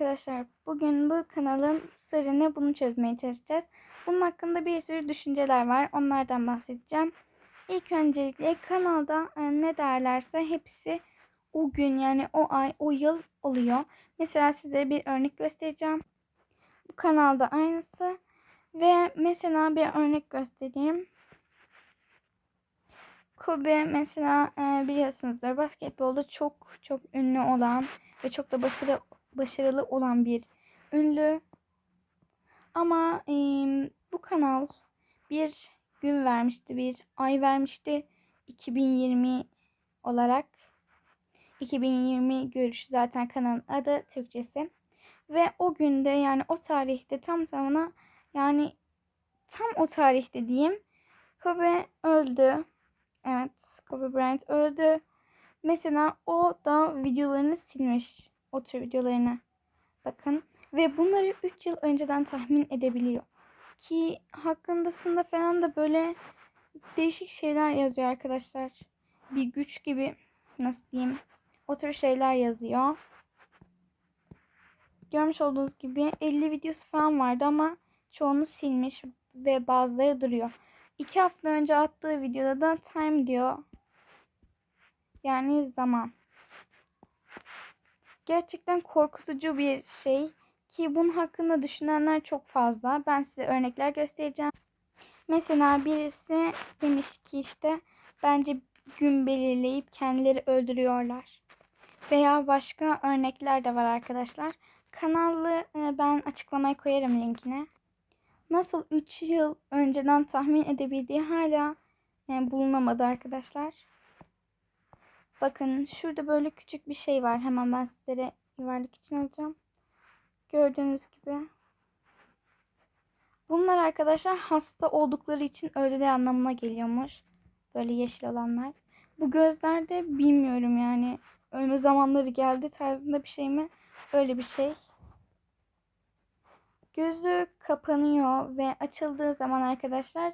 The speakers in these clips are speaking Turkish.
arkadaşlar. Bugün bu kanalın sırrını bunu çözmeye çalışacağız. Bunun hakkında bir sürü düşünceler var. Onlardan bahsedeceğim. İlk öncelikle kanalda e, ne derlerse hepsi o gün yani o ay o yıl oluyor. Mesela size bir örnek göstereceğim. Bu kanalda aynısı. Ve mesela bir örnek göstereyim. Kobe mesela e, biliyorsunuzdur basketbolda çok çok ünlü olan ve çok da başarılı başarılı olan bir ünlü. Ama e, bu kanal bir gün vermişti, bir ay vermişti 2020 olarak. 2020 görüşü zaten kanalın adı Türkçesi. Ve o günde yani o tarihte tam tamına yani tam o tarihte diyeyim Kobe öldü. Evet Kobe Bryant öldü. Mesela o da videolarını silmiş. O tür videolarını. Bakın. Ve bunları 3 yıl önceden tahmin edebiliyor. Ki hakkındasında falan da böyle değişik şeyler yazıyor arkadaşlar. Bir güç gibi nasıl diyeyim. O tür şeyler yazıyor. Görmüş olduğunuz gibi 50 videosu falan vardı ama çoğunu silmiş ve bazıları duruyor. 2 hafta önce attığı videoda da time diyor. Yani zaman. Gerçekten korkutucu bir şey ki bunun hakkında düşünenler çok fazla. Ben size örnekler göstereceğim. Mesela birisi demiş ki işte bence gün belirleyip kendileri öldürüyorlar. Veya başka örnekler de var arkadaşlar. Kanalı e, ben açıklamaya koyarım linkine. Nasıl 3 yıl önceden tahmin edebildiği hala e, bulunamadı arkadaşlar. Bakın şurada böyle küçük bir şey var. Hemen ben sizlere yuvarlak için alacağım. Gördüğünüz gibi. Bunlar arkadaşlar hasta oldukları için öldüğü anlamına geliyormuş. Böyle yeşil olanlar. Bu gözler de bilmiyorum yani. Ölme zamanları geldi tarzında bir şey mi? Öyle bir şey. Gözü kapanıyor ve açıldığı zaman arkadaşlar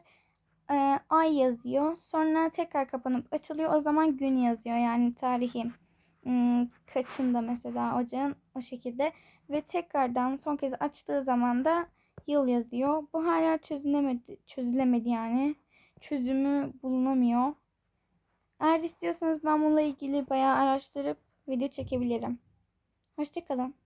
e, ay yazıyor. Sonra tekrar kapanıp açılıyor. O zaman gün yazıyor. Yani tarihi hmm, kaçında mesela ocağın o şekilde. Ve tekrardan son kez açtığı zaman da yıl yazıyor. Bu hala çözülemedi, çözülemedi yani. Çözümü bulunamıyor. Eğer istiyorsanız ben bununla ilgili bayağı araştırıp video çekebilirim. Hoşçakalın.